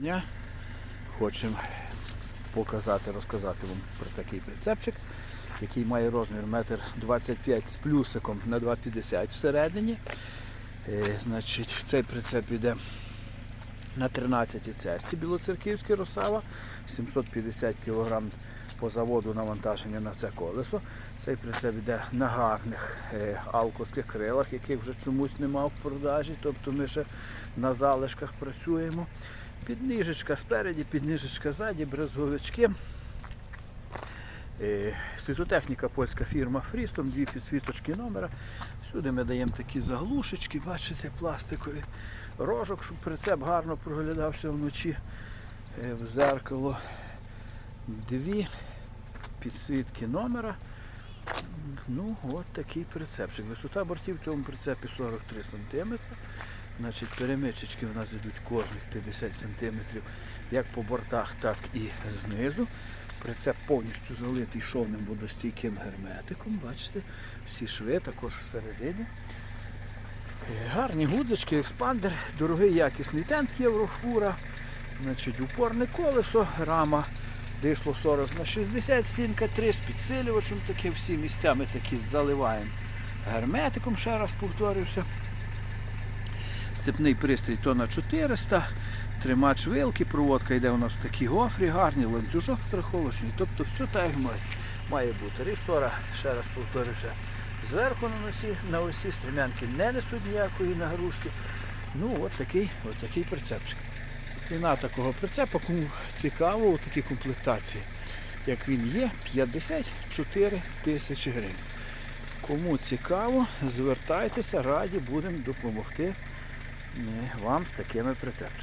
дня. Хочемо показати, розказати вам про такий прицепчик, який має розмір 1,25 м з плюсиком на 2,50 всередині. Е, значить, цей прицеп іде на 13 цесті білоцерківський Росава, 750 кг по заводу навантаження на це колесо. Цей прицеп йде на гарних е, алковських крилах, яких вже чомусь нема в продажі, тобто ми ще на залишках працюємо. Підніжечка спереді, підніжечка ззаді, брезговички. Е, Світотехніка польська фірма Фрістом, дві підсвіточки номера. Всюди ми даємо такі заглушечки, бачите, пластикові рожок, щоб прицеп гарно проглядався вночі Е, в зеркало. Дві підсвітки номера. Ну, от такий прицепчик. Висота бортів в цьому прицепі 43 см. Значить, перемичечки в нас йдуть кожних 50 см, як по бортах, так і знизу. Прицеп повністю залитий шовним водостійким герметиком. Бачите, всі шви також всередині. Е, Гарні гудзички, експандер, дорогий якісний тент Єврофура. Значить, упорне колесо, рама дійшло 40 на 60, стінка 3 з підсилювачем таке, всі місцями такі заливаємо герметиком, ще раз повторюся. Сцепний пристрій тонна 400, тримач вилки, проводка йде у нас такі гофрі, гарні, ланцюжок страховочний, тобто все так має, має бути. Рісора, ще раз повторюся, зверху на носі, на осі стрімянки не несуть ніякої нагрузки. Ну, от такий, от такий прицепчик. Ціна такого прицепа, кому цікаво, у такій комплектації, як він є, 54 тисячі гривень. Кому цікаво, звертайтеся, раді будемо допомогти е, вам з такими прицепчиками.